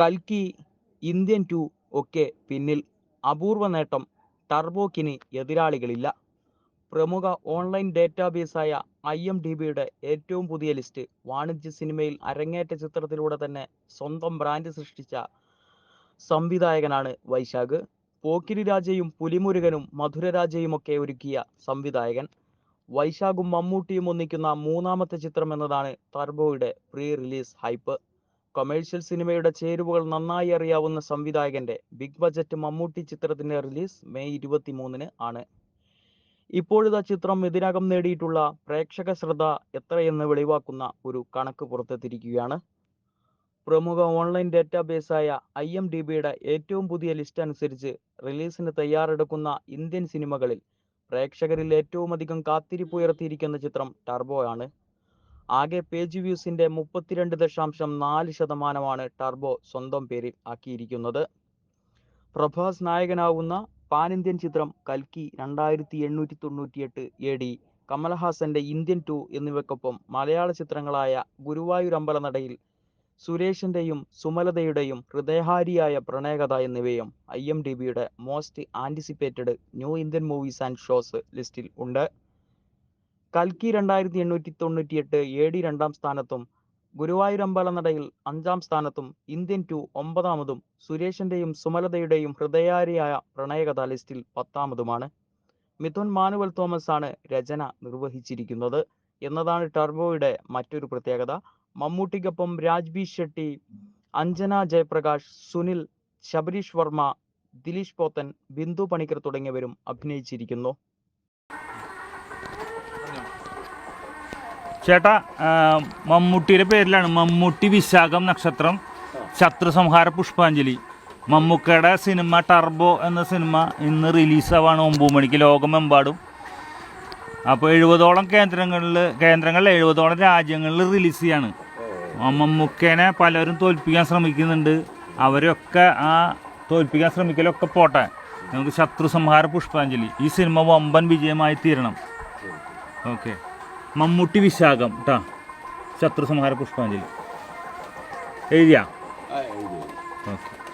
കൽക്കി Indian two ഒക്കെ പിന്നിൽ അപൂർവ നേട്ടം ടർബോക്കിന് എതിരാളികളില്ല. പ്രമുഖ ഓൺലൈൻ ഡേറ്റാബേസായ ഐ എം ഡി ബിയുടെ ഏറ്റവും പുതിയ ലിസ്റ്റ് വാണിജ്യ സിനിമയിൽ അരങ്ങേറ്റ ചിത്രത്തിലൂടെ തന്നെ സ്വന്തം ബ്രാൻഡ് സൃഷ്ടിച്ച സംവിധായകനാണ് വൈശാഖ്. പോക്കിരി രാജയും പുലിമുരുകനും മധുരരാജയുമൊക്കെ ഒരുക്കിയ സംവിധായകൻ. വൈശാഖും മമ്മൂട്ടിയും ഒന്നിക്കുന്ന മൂന്നാമത്തെ ചിത്രം എന്നതാണ് ടർബോയുടെ പ്രീ റിലീസ് ഹൈപ്പ്. കൊമേഴ്ഷ്യൽ സിനിമയുടെ ചേരുവകൾ നന്നായി അറിയാവുന്ന സംവിധായകന്റെ ബിഗ് ബജറ്റ് മമ്മൂട്ടി ചിത്രത്തിന്റെ റിലീസ് മെയ് ഇരുപത്തി മൂന്നിന് ആണ്. ഇപ്പോഴിതാ ചിത്രം ഇതിനകം നേടിയിട്ടുള്ള പ്രേക്ഷക ശ്രദ്ധ എത്രയെന്ന് വെളിവാക്കുന്ന ഒരു കണക്ക് പുറത്തെത്തിയിരിക്കുകയാണ്. പ്രമുഖ ഓൺലൈൻ ഡേറ്റാബേസായ ഐ എം ഡി ബിയുടെ ഏറ്റവും പുതിയ ലിസ്റ്റ് അനുസരിച്ച് റിലീസിന് തയ്യാറെടുക്കുന്ന ഇന്ത്യൻ സിനിമകളിൽ പ്രേക്ഷകരിൽ ഏറ്റവും അധികം കാത്തിരിപ്പുയർത്തിയിരിക്കുന്ന ചിത്രം ടർബോ ആണ്. ആകെ പേജ് വ്യൂസിന്റെ മുപ്പത്തിരണ്ട് ദശാംശം നാല് ശതമാനമാണ് ടർബോ സ്വന്തം പേരിൽ ആക്കിയിരിക്കുന്നത്. പ്രഭാസ് നായകനാവുന്ന പാൻ ഇന്ത്യൻ ചിത്രം കൽക്കി രണ്ടായിരത്തി എണ്ണൂറ്റി തൊണ്ണൂറ്റിയെട്ട് എ ഡി കമലഹാസന്റെ ഇന്ത്യൻ ടു എന്നിവയ്ക്കൊപ്പം മലയാള ചിത്രങ്ങളായ ഗുരുവായൂർ അമ്പലനടയിൽ സുരേഷിന്റെയും സുമലതയുടെയും ഹൃദയഹാരിയായ പ്രണയകഥ എന്നിവയും ഐ എം ഡി ബിയുടെ most anticipated new Indian movies and shows ലിസ്റ്റിൽ ഉണ്ട്. കൽക്കി രണ്ടായിരത്തി എണ്ണൂറ്റി തൊണ്ണൂറ്റിയെട്ട് എ ഡി രണ്ടാം സ്ഥാനത്തും ഗുരുവായൂർ അമ്പലനടയിൽ അഞ്ചാം സ്ഥാനത്തും ഇന്ത്യൻ ടു ഒമ്പതാമതും സുരേഷിന്റെയും സുമലതയുടെയും ഹൃദയാരിയായ പ്രണയകഥ ലിസ്റ്റിൽ പത്താമതുമാണ്. മിഥുൻ മാനുവൽ തോമസ് ആണ് രചന നിർവഹിച്ചിരിക്കുന്നത് എന്നതാണ് ടർബോയുടെ മറ്റൊരു പ്രത്യേകത. മമ്മൂട്ടിക്കൊപ്പം രാജ്ബി ഷെട്ടി അഞ്ജന ജയപ്രകാശ് സുനിൽ ശബരീഷ് വർമ്മ ദിലീഷ് പോത്തൻ ബിന്ദു പണിക്കർ തുടങ്ങിയവരും അഭിനയിച്ചിരിക്കുന്നു. ചേട്ടാ മമ്മൂട്ടിയുടെ പേരിലാണ് മമ്മൂട്ടി വിശാഖം നക്ഷത്രം ശത്രുസംഹാര പുഷ്പാഞ്ജലി. മമ്മൂക്കയുടെ സിനിമ ടർബോ എന്ന സിനിമ ഇന്ന് റിലീസാവാണ് ഒമ്പത് മണിക്ക് ലോകമെമ്പാടും. അപ്പോൾ എഴുപതോളം കേന്ദ്രങ്ങളിൽ കേന്ദ്രങ്ങളിൽ എഴുപതോളം രാജ്യങ്ങളിൽ റിലീസ് ചെയ്യാണ്. മമ്മൂക്കേനെ പലരും തോൽപ്പിക്കാൻ ശ്രമിക്കുന്നുണ്ട്. അവരൊക്കെ ആ തോൽപ്പിക്കാൻ ശ്രമിക്കലൊക്കെ പോട്ടെ. നമുക്ക് ശത്രുസംഹാര പുഷ്പാഞ്ജലി. ഈ സിനിമ വമ്പൻ വിജയമായി തീരണം. ഓക്കെ. മമ്മൂട്ടി വിശാഖം കേട്ടാ ശത്രുസംഹാര പുഷ്പാഞ്ജലി. എഴുതിയാ? ഓക്കെ.